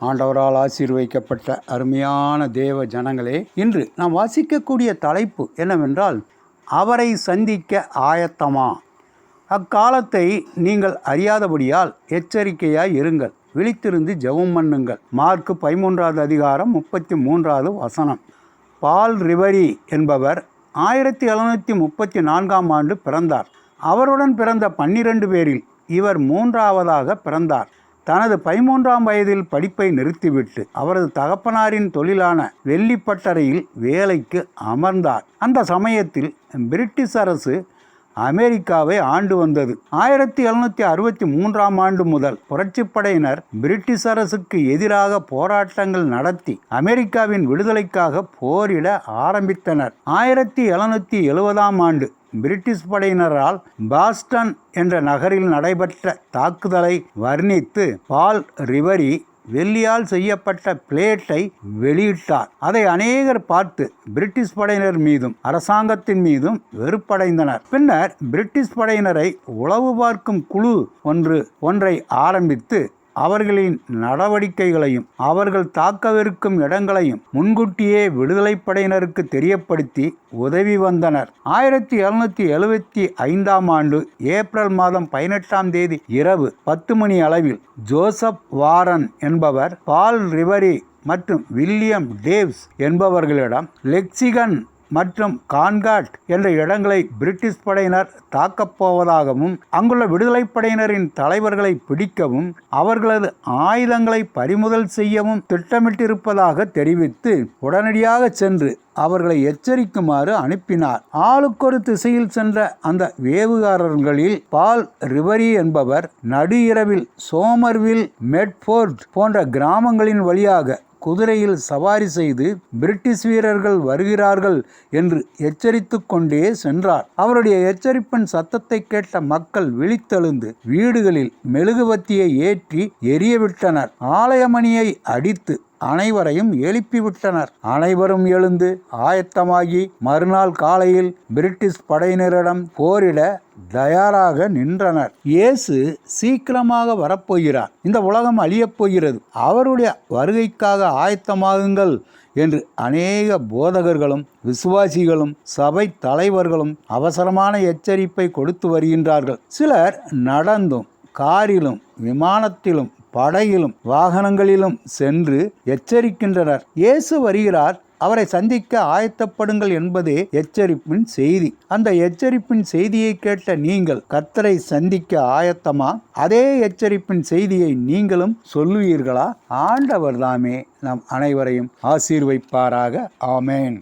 ஆண்டவரால் ஆசீர்வதிக்கப்பட்ட அருமையான தேவ ஜனங்களே இன்று நாம் வாசிக்கக்கூடிய தலைப்பு என்னவென்றால் அவரை சந்திக்க ஆயத்தமா? அக்காலத்தை நீங்கள் அறியாதபடியால் எச்சரிக்கையாய் இருங்கள். விழித்திருந்து ஜெபம் பண்ணுங்கள். மார்க்கு பதிமூன்றாவது அதிகாரம் முப்பத்தி மூன்றாவது வசனம். பால் ரிவரி என்பவர் ஆயிரத்தி எழுநூற்றி முப்பத்தி நான்காம் ஆண்டு பிறந்தார். அவருடன் பிறந்த பன்னிரண்டு பேரில் இவர் மூன்றாவதாக பிறந்தார். தனது பதிமூன்றாம் வயதில் படிப்பை நிறுத்திவிட்டு அவரது தகப்பனாரின் தொழிலான வெள்ளிப்பட்டறையில் வேலைக்கு அமர்ந்தார். அந்த சமயத்தில் பிரிட்டிஷ் அரசு அமெரிக்காவை ஆண்டு வந்தது. ஆயிரத்தி எழுநூற்றி அறுபத்தி மூன்றாம் ஆண்டு முதல் புரட்சிப்படையினர் பிரிட்டிஷ் அரசுக்கு எதிராக போராட்டங்கள் நடத்தி அமெரிக்காவின் விடுதலைக்காக போரிட ஆரம்பித்தனர். ஆயிரத்தி எழுநூற்றி எழுபதாம் ஆண்டு பிரிட்டிஷ் படையினரால் பாஸ்டன் என்ற நகரில் நடைபெற்ற தாக்குதலை வர்ணித்து பால் ரிவரி வெள்ளியால் செய்யப்பட்ட பிளேட்டை வெளியிட்டார். அதை அநேகர் பார்த்து பிரிட்டிஷ் படையினர் மீதும் அரசாங்கத்தின் மீதும் வெறுப்படைந்தனர். பின்னர் பிரிட்டிஷ் படையினரை உளவு பார்க்கும் குழு ஒன்று ஒன்றை ஆரம்பித்து அவர்களின் நடவடிக்கைகளையும் அவர்கள் தாக்கவிருக்கும் இடங்களையும் முன்கூட்டியே விடுதலை படையினருக்கு தெரியப்படுத்தி உதவி வந்தனர். ஆயிரத்தி எழுநூற்றி எழுபத்தி ஐந்தாம் ஆண்டு ஏப்ரல் மாதம் பதினெட்டாம் தேதி இரவு பத்து மணி அளவில் ஜோசப் வாரன் என்பவர் பால் ரிவரி மற்றும் வில்லியம் டேவ்ஸ் என்பவர்களிடம் லெக்சிகன் மற்றும் கான்காட் என்ற இடங்களை பிரிட்டிஷ் படையினர் தாக்கப் போவதாகவும் அங்குள்ள விடுதலைப்படையினரின் தலைவர்களை பிடிக்கவும் அவர்களது ஆயுதங்களை பறிமுதல் செய்யவும் திட்டமிட்டிருப்பதாக தெரிவித்து உடனடியாக சென்று அவர்களை எச்சரிக்குமாறு அனுப்பினார். ஆளுக்கொரு திசையில் சென்ற அந்த வேவுகாரர்களில் பால் ரிவரி என்பவர் நடு இரவில் சோமர்வில் மெட்ஃபோர்ட் போன்ற கிராமங்களின் வழியாக குதிரையில் சவாரி செய்து பிரிட்டிஷ் வீரர்கள் வருகிறார்கள் என்று எச்சரித்து கொண்டே சென்றார். அவருடைய எச்சரிப்பின் சத்தத்தை கேட்ட மக்கள் விழித்தெழுந்து வீடுகளில் மெழுகுவத்தியை ஏற்றி எரியவிட்டனர் ஆலயமணியை அடித்து அனைவரையும் எழுப்பிவிட்டனர். அனைவரும் எழுந்து ஆயத்தமாகி மறுநாள் காலையில் பிரிட்டிஷ் படையினரிடம் போரிட தயாராக நின்றனர். இயேசு சீக்கிரமாக வரப்போகிறார். இந்த உலகம் அழியப் போகிறது. அவருடைய வருகைக்காக ஆயத்தமாகுங்கள் என்று அநேக போதகர்களும் விசுவாசிகளும் சபை தலைவர்களும் அவசரமான எச்சரிப்பை கொடுத்து வருகின்றார்கள். சிலர் நடந்தும் காரிலும் விமானத்திலும் படையிலும் வாகனங்களிலும் சென்று எச்சரிக்கின்றனர். இயேசு வருகிறார். அவரை சந்திக்க ஆயத்தப்படுங்கள் என்பதே எச்சரிப்பின் செய்தி. அந்த எச்சரிப்பின் செய்தியை கேட்ட நீங்கள் கர்த்தரை சந்திக்க ஆயத்தமா? அதே எச்சரிப்பின் செய்தியை நீங்களும் சொல்லுவீர்களா? ஆண்டவர் தாமே நம் அனைவரையும் ஆசீர்வைப்பாராக. ஆமேன்.